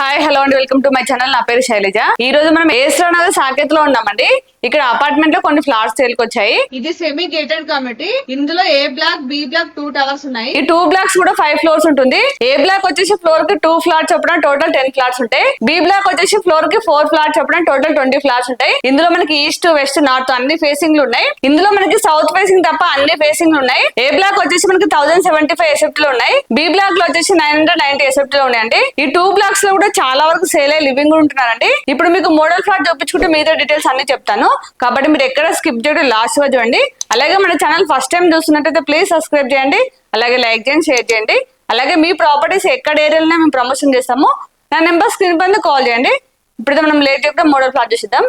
Hi hello అండి welcome to my channel నా పేరు శైలజ. ఈ రోజు మనం ఏస్రా నగర్ సాకేత్లో ఉన్నామండి. ఇక్కడ అపార్ట్మెంట్లో కొన్ని ఫ్లాట్స్ సేల్కి వచ్చాయి. ఇది సెమీ గేటెడ్ కమిటీ ఇందులో A block B block two towers ఉన్నాయి. ఈ టూ బ్లాక్స్ కూడా ఫైవ్ ఫ్లోర్స్ ఉంటుంది. ఏ బ్లాక్ వచ్చేసి ఫ్లోర్కి టూ ఫ్లాట్స్ చొప్పున టోటల్ టెన్ ఫ్లాట్స్ ఉంటాయి. బి బ్లాక్ వచ్చేసి ఫ్లోర్కి ఫోర్ ఫ్లాట్స్ చొప్పున టోటల్ ట్వంటీ ఫ్లాట్స్ ఉంటాయి. ఇందులో మనకి ఈస్ట్ వెస్ట్ నార్త్ అన్ని ఫేసింగ్లు ఉన్నాయి. ఇందులో మనకి సౌత్ ఫేసింగ్ తప్ప అన్ని ఫేసింగ్లు ఉన్నాయి. ఏ బ్లాక్ వచ్చేసి మనకి థౌసండ్ సెవెంటీ ఫైవ్ ఎసెప్ట్లో ఉన్నాయి. బి బ్లాక్లో వచ్చేసి నైన్ హండ్రెడ్ నైన్టీ ఎసెప్ట్లో ఉన్నాయండి. ఈ టూ బ్లాక్స్లో కూడా చాలా వరకు సేల్ అయ్యి లివింగ్ ఉంటున్నారండి. ఇప్పుడు మీకు మోడల్ ఫ్లాట్ చూపించుకుంటే మీతో డీటెయిల్స్ అన్ని చెప్తాను. కాబట్టి మీరు ఎక్కడ స్కిప్ చేయడం లాస్ట్గా చూడండి. అలాగే మన ఛానల్ ఫస్ట్ టైం చూస్తున్నట్టయితే ప్లీజ్ సబ్స్క్రైబ్ చేయండి. అలాగే లైక్ చేయండి షేర్ చేయండి. అలాగే మీ ప్రాపర్టీస్ ఎక్కడ ఏరియాలో మేము ప్రమోషన్ చేస్తాము నా నెంబర్ స్క్రీన్ పైన కాల్ చేయండి. ఇప్పుడైతే మనం లేట్గా మోడల్ ఫ్లాట్ చూసిద్దాం.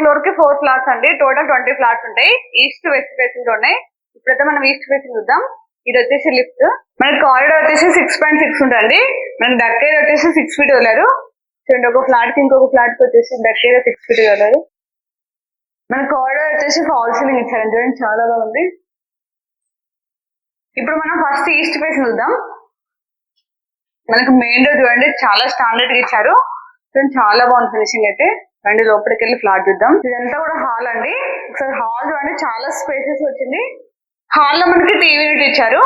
ఫ్లోర్కి ఫోర్ ఫ్లాట్స్ అండి. టోటల్ ట్వంటీ ఫ్లాట్స్ ఉంటాయి. ఈస్ట్ వెస్ట్ ఫేసింగ్లో ఉన్నాయి. ఇప్పుడైతే మనం ఈస్ట్ ఫేసింగ్ చూద్దాం. ఇది వచ్చేసి లిఫ్ట్ మనకి కారిడార్ వచ్చేసి సిక్స్ పాయింట్ సిక్స్ ఉంటుంది మనకి డక్ వచ్చేసి సిక్స్ ఫీట్ వదిలారు. చూడండి ఒక ఫ్లాట్కి ఇంకొక ఫ్లాట్కి వచ్చేసి డక్ సిక్స్ ఫీట్ వదిలారు. మన కారిడార్ వచ్చేసి ఫాల్ సీలింగ్ ఇచ్చారు చూడండి చాలా బాగుంది. ఇప్పుడు మనం ఫస్ట్ ఈస్ట్ ఫేసింగ్ చూద్దాం. మనకు మెయిన్ డోర్ చూడండి చాలా స్టాండర్డ్గా ఇచ్చారు. చూడండి చాలా బాగుంది ఫినిషింగ్ అయితే. రండి లోపలికి వెళ్ళి ఫ్లాట్ చూద్దాం. ఇదంతా కూడా హాల్ అండి. ఒకసారి హాల్ చూడండి చాలా స్పేసెస్ వచ్చింది. హాల్లో మనకి టీవీ యూనిట్ ఇచ్చారు.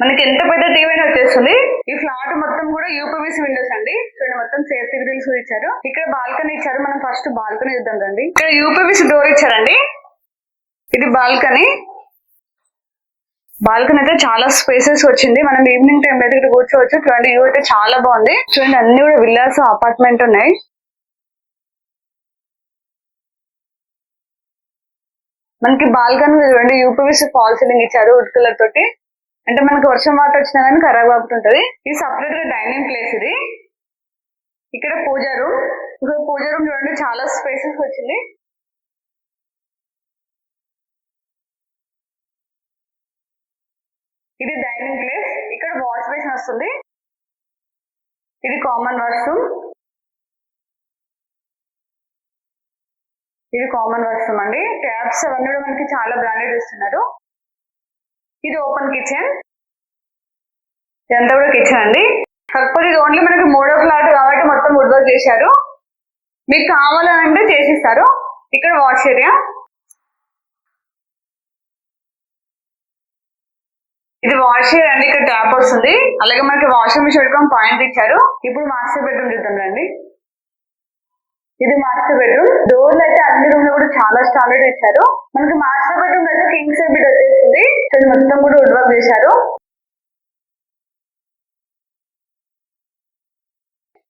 మనకి ఎంత పెద్ద టీవీ వచ్చేస్తుంది. ఈ ఫ్లాట్ మొత్తం కూడా యూపీవీసీ విండోస్ అండి. చూడండి మొత్తం సేఫ్టీ గ్రిల్స్ ఇచ్చారు. ఇక్కడ బాల్కనీ ఇచ్చారు. మనం ఫస్ట్ బాల్కనీ చూద్దాం రండి. ఇక్కడ యూపీవీసీ డోర్ ఇచ్చారండి. ఇది బాల్కనీ. బాల్కనీ అయితే చాలా స్పేసెస్ వచ్చింది. మనం ఈవినింగ్ టైం అయితే ఇక్కడ కూర్చోవచ్చు. చూడండి వ్యూ అయితే చాలా బాగుంది. చూడండి అన్ని కూడా విల్లాస్ అపార్ట్మెంట్ ఉన్నాయి. మనకి బాల్కన్ చూడండి యూపీవీసీ ఫాల్ సీలింగ్ ఇచ్చారు వుడ్ తోటి. అంటే మనకి వర్షం వాటర్ వచ్చినా కానీ ఖరాబ్ కాకుంటుంటది ఇది సపరేట్గా డైనింగ్ ప్లేస్ ఇది. ఇక్కడ పూజ రూమ్ ఇక్కడ పూజ రూమ్ చూడండి చాలా స్పేసెస్ వచ్చింది. ఇది డైనింగ్ ప్లేస్ ఇక్కడ వాష్ బేసిన్ వస్తుంది. ఇది కామన్ వాష్రూమ్ ఇది కామన్ వాష్రూమ్ అండి. ట్యాబ్స్ అవన్నీ కూడా మనకి చాలా బ్రాండెడ్ ఇస్తున్నారు. ఇది ఓపెన్ కిచెన్ ఇదంతా కూడా కిచెన్ అండి. కాకపోతే ఇది ఓన్లీ మనకి మూడో ఫ్లాట్ కాబట్టి మొత్తం వుడ్ వర్క్ చేశారు. మీకు కావాలంటే చేసిస్తారు. ఇక్కడ వాష్ ఏరియా ఇది వాష్ ఏరియా అండి. ఇక్కడ ట్యాప్ వస్తుంది అలాగే మనకి వాషింగ్ మిషన్ పెట్టుకొని పాయింట్ ఇచ్చారు. ఇప్పుడు మాస్టర్ బెడ్రూమ్ చూద్దాం రండి. ఇది మాస్టర్ బెడ్రూమ్ డోర్లు అయితే అన్ని రూమ్లో కూడా చాలా స్టాండర్డ్ ఇచ్చారు. మనకి మాస్టర్ బెడ్రూమ్ అయితే కింగ్ సైడ్ బెడ్ వచ్చేసింది. చూడండి మొత్తం కూడా వుడ్ వర్క్ చేశారు.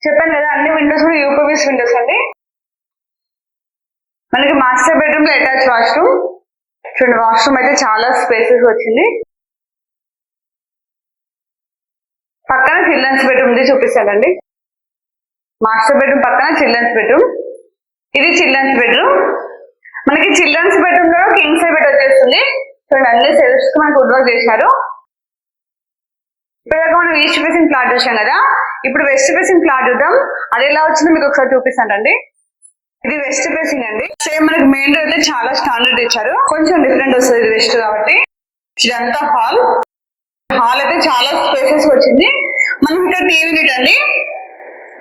చెప్పాను కదా అన్ని విండోస్ కూడా యూపీవీస్ విండోస్ అండి. మనకి మాస్టర్ బెడ్రూమ్లో అటాచ్ వాష్రూమ్ చూడండి వాష్రూమ్ అయితే చాలా స్పేసెస్ వచ్చింది. పక్కన చిల్డ్రన్స్ బెడ్రూమ్ ఇది చూపిస్తానండి. మాస్టర్ బెడ్రూమ్ పక్కన చిల్డ్రన్స్ బెడ్రూమ్ ఇది చిల్డ్రన్స్ బెడ్రూమ్ మనకి చిల్డ్రన్స్ బెడ్రూమ్లో కింగ్ సైడ్ బెడ్ వచ్చేస్తుంది. చూడండి అన్ని సెల్ఫ్స్కి మనకి వుడ్ వర్క్ చేశారు ఇప్పుడు మనం ఈస్ట్ ఫేసింగ్ ఫ్లాట్ చూసాం కదా. ఇప్పుడు వెస్ట్ ఫేసింగ్ ఫ్లాట్ చూద్దాం. అది ఎలా వచ్చిందో మీకు ఒకసారి చూపిస్తానండి ఇది వెస్ట్ ఫేసింగ్ అండి. సేమ్ మనకి మెయిన్ రోడ్ అయితే చాలా స్టాండర్డ్ ఇచ్చారు. కొంచెం డిఫరెంట్ వస్తుంది ఇది వెస్ట్ కాబట్టి. ఇదంతా హాల్ హాల్ అయితే చాలా స్పేసెస్ వచ్చింది. మనం ఇక్కడ టీవీ యూనిట్ అండి.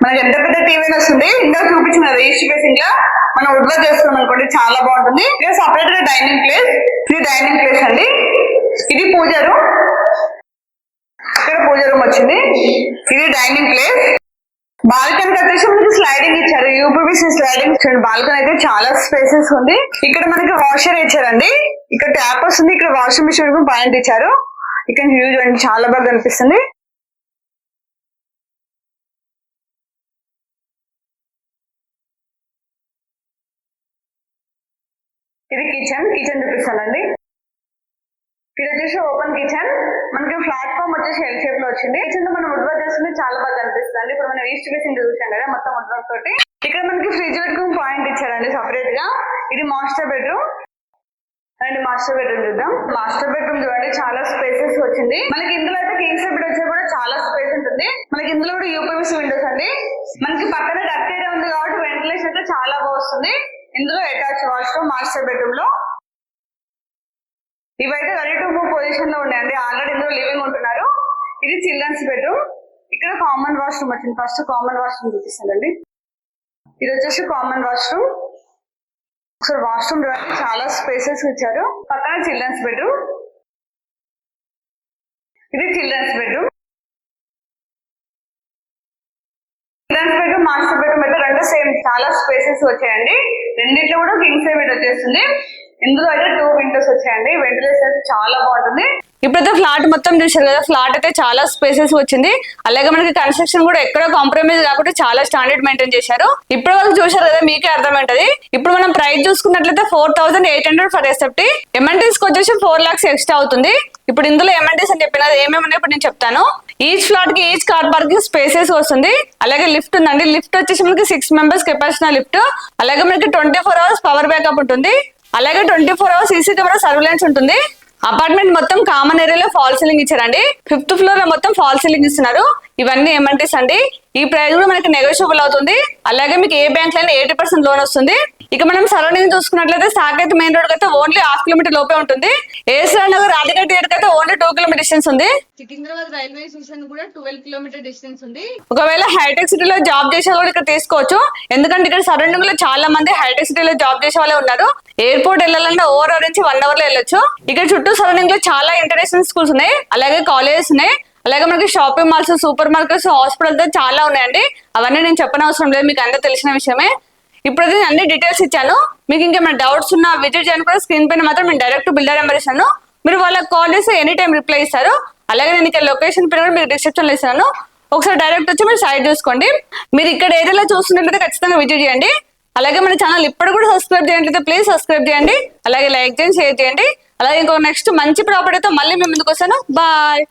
మనకి ఎంత పెద్ద టీవీ వస్తుంది. ఇంకా చూపించిన ఈస్ట్ ఫేసింగ్గా మనం వుడ్ వర్క్ చేసుకున్నాం అనుకోండి చాలా బాగుంటుంది. ఇక్కడ సపరేట్గా డైనింగ్ ప్లేస్ ఇది డైనింగ్ ప్లేస్ అండి. ఇది పూజ రూమ్ ఇక్కడ పూజ రూమ్ వచ్చింది. ఇది డైనింగ్ ప్లేస్ బాల్కన్ వచ్చేసి మనకి స్లైడింగ్ ఇచ్చారు. యూపీబీసీ స్లైడింగ్ చూడండి అయితే చాలా స్పేసెస్ ఉంది. ఇక్కడ మనకి వాషర్ ఇచ్చారండి. ఇక్కడ ట్యాప్ వస్తుంది. ఇక్కడ వాషింగ్ మిషన్ పాయింట్ ఇచ్చారు. ఇక్కడ హ్యూజ్ అండి. చాలా బాగా కనిపిస్తుంది. ఇది కిచెన్ కిచెన్ చూపిస్తానండి ఇది వచ్చేసి ఓపెన్ కిచెన్ మనకి ప్లాట్ఫామ్ వచ్చేసి ఎల్ షేప్లో వచ్చింది. కిచెన్లో మనం వుడ్ వర్క్ చేస్తుంటే చాలా బాగా కనిపిస్తుంది ఇప్పుడు మనం ఈస్ట్ ఫేసింగ్ చూసాం కదా మొత్తం వుడ్ వర్క్ తోటి. ఇక్కడ మనకి ఫ్రిడ్జ్ పెట్టుకుని పాయింట్ ఇచ్చారండి సపరేట్గా. ఇది master bedroom and master bedroom చూద్దాం. మాస్టర్ బెడ్రూమ్ చూడండి చాలా స్పేసెస్ వచ్చింది. మనకి ఇందులో అయితే కింగ్ బెడ్ వచ్చే కూడా చాలా స్పేస్ ఉంటుంది. మనకి ఇందులో కూడా యూపీఎస్ విండోస్ అండి. మనకి పక్కన డక్ట్ ఏరియా ఉంది కాబట్టి వెంటిలేషన్ అయితే చాలా బాగా వస్తుంది. ఇందులో అటాచ్ వాష్రూమ్ మాస్టర్ బెడ్రూమ్లో ఇవైతే రెడీ టు మూవ్ పొజిషన్లో ఉన్నాయండి. ఆల్రెడీ ఇందులో లివింగ్ ఉంటున్నారు. ఇది చిల్డ్రన్స్ బెడ్రూమ్ ఇక్కడ కామన్ వాష్రూమ్ వచ్చింది. ఫస్ట్ కామన్ వాష్రూమ్ చూపిస్తానండి. ఇది వచ్చేసి కామన్ వాష్రూమ్ ఒకసారి వాష్రూమ్ చాలా స్పేసెస్ ఇచ్చారు. పక్కన చిల్డ్రన్స్ బెడ్రూమ్ ఇది children's bedroom children's bedroom master bedroom అయితే రెండు సేమ్ చాలా స్పేసెస్ వచ్చాయండి. రెండిట్లో కూడా కింగ్ సైజ్ బెడ్ వచ్చేస్తుంది. ఇందులో అయితే టూ విండోస్ వచ్చాయండి. వెంటిలేషన్ అయితే చాలా బాగుంటుంది. ఇప్పుడైతే ఫ్లాట్ మొత్తం చూసారు కదా ఫ్లాట్ అయితే చాలా స్పేసెస్ వచ్చింది. అలాగే మనకి కన్స్ట్రక్షన్ కూడా ఎక్కడ కాంప్రమైజ్ కాకుండా చాలా స్టాండర్డ్ మెయింటైన్ చేశారు. ఇప్పటి వరకు చూసారు కదా మీకే అర్థమైంటది. ఇప్పుడు మనం ప్రైస్ చూసుకున్నట్లయితే four thousand eight hundred for SFT ఎంఎన్టీస్ వచ్చేసి ఫోర్ లాక్స్ ఎక్స్ట్రా అవుతుంది. ఇప్పుడు ఇందులో ఎంఎన్టీస్ అని చెప్పిన ఏమేమి ఇప్పుడు నేను చెప్తాను. ఈచ్ ఫ్లాట్కి ఈచ్ కార్ పార్కింగ్ స్పేసెస్ వస్తుంది. అలాగే లిఫ్ట్ ఉందండి. లిఫ్ట్ వచ్చేసి మనకి సిక్స్ మెంబర్స్ కెపాసిటీ లిఫ్ట్ అలాగే మనకి twenty four hours power backup ఉంటుంది. అలాగే twenty four hours CC camera surveillance ఉంటుంది. అపార్ట్మెంట్ మొత్తం కామన్ ఏరియాలో ఫాల్ సీలింగ్ ఇచ్చారండి. ఫిఫ్త్ ఫ్లోర్లో మొత్తం ఫాల్ సీలింగ్ ఇస్తున్నారు. ఇవన్నీ ఏమంటీస్ అండి. ఈ ప్రైస్ కూడా మనకి నెగోషియబుల్ అవుతుంది. అలాగే మీకు ఏ బ్యాంక్ లైనా ఎయిటీ పర్సెంట్ లోన్ వస్తుంది. ఇక మనం సరౌండింగ్ చూసుకున్నట్లయితే సాకేత్ మెయిన్ రోడ్ అయితే ఓన్లీ హాఫ్ కిలోమీటర్ లోపే ఉంటుంది. ఏసీ నగర్ రాధికా థియేటర్ అయితే ఓన్లీ టూ కిలోమీటర్ డిస్టెన్స్ ఉంది. సికింద్రాబాద్ రైల్వే స్టేషన్ కూడా ట్వెల్వ్ కిలోమీటర్ డిస్టెన్స్ ఉంది. ఒకవేళ హైటెక్ సిటీలో జాబ్ చేసే వాళ్ళు ఇక్కడ తీసుకోవచ్చు. ఎందుకంటే ఇక్కడ సరౌండింగ్లో చాలా మంది హైటెక్ సిటీలో జాబ్ చేసే వాళ్ళే ఉన్నారు. ఎయిర్పోర్ట్ వెళ్ళాలంటే ఓవర్ అవర్ నుంచి వన్ అవర్లో వెళ్ళొచ్చు. ఇక్కడ చుట్టూ సరౌండింగ్లో చాలా ఇంటర్నేషనల్ స్కూల్స్ ఉన్నాయి. అలాగే కాలేజెస్ ఉన్నాయి. అలాగే మనకి shopping malls super markets hospitals చాలా ఉన్నాయండి. అవన్నీ నేను చెప్పనవసరం లేదు. మీకు అందరూ తెలిసిన విషయమే. ఇప్పుడైతే అన్ని డీటెయిల్స్ ఇచ్చాను. మీకు ఇంకేమైనా డౌట్స్ ఉన్నా విజిట్ చేయడానికి కూడా స్క్రీన్ పైన మాత్రం నేను డైరెక్ట్ బిల్డర్ నెంబర్ ఇస్తాను. మీరు వాళ్ళకి కాల్ చేస్తే ఎనీ టైం రిప్లై ఇస్తారు. అలాగే నేను ఇక్కడ లొకేషన్ పైన కూడా మీకు డిస్క్రిప్షన్లో ఇస్తాను. ఒకసారి డైరెక్ట్ వచ్చి మీరు సైడ్ చూసుకోండి. మీరు ఇక్కడ ఏరియాలో చూస్తున్నట్లయితే ఖచ్చితంగా విజిట్ చేయండి. అలాగే మన ఛానల్ ఇప్పుడు కూడా సబ్స్క్రైబ్ చేయండి. ప్లీజ్ సబ్స్క్రైబ్ చేయండి. అలాగే లైక్ చేయండి షేర్ చేయండి. అలాగే ఇంకో నెక్స్ట్ మంచి ప్రాపర్టీతో మళ్ళీ మేము ముందుకు వస్తాను. బాయ్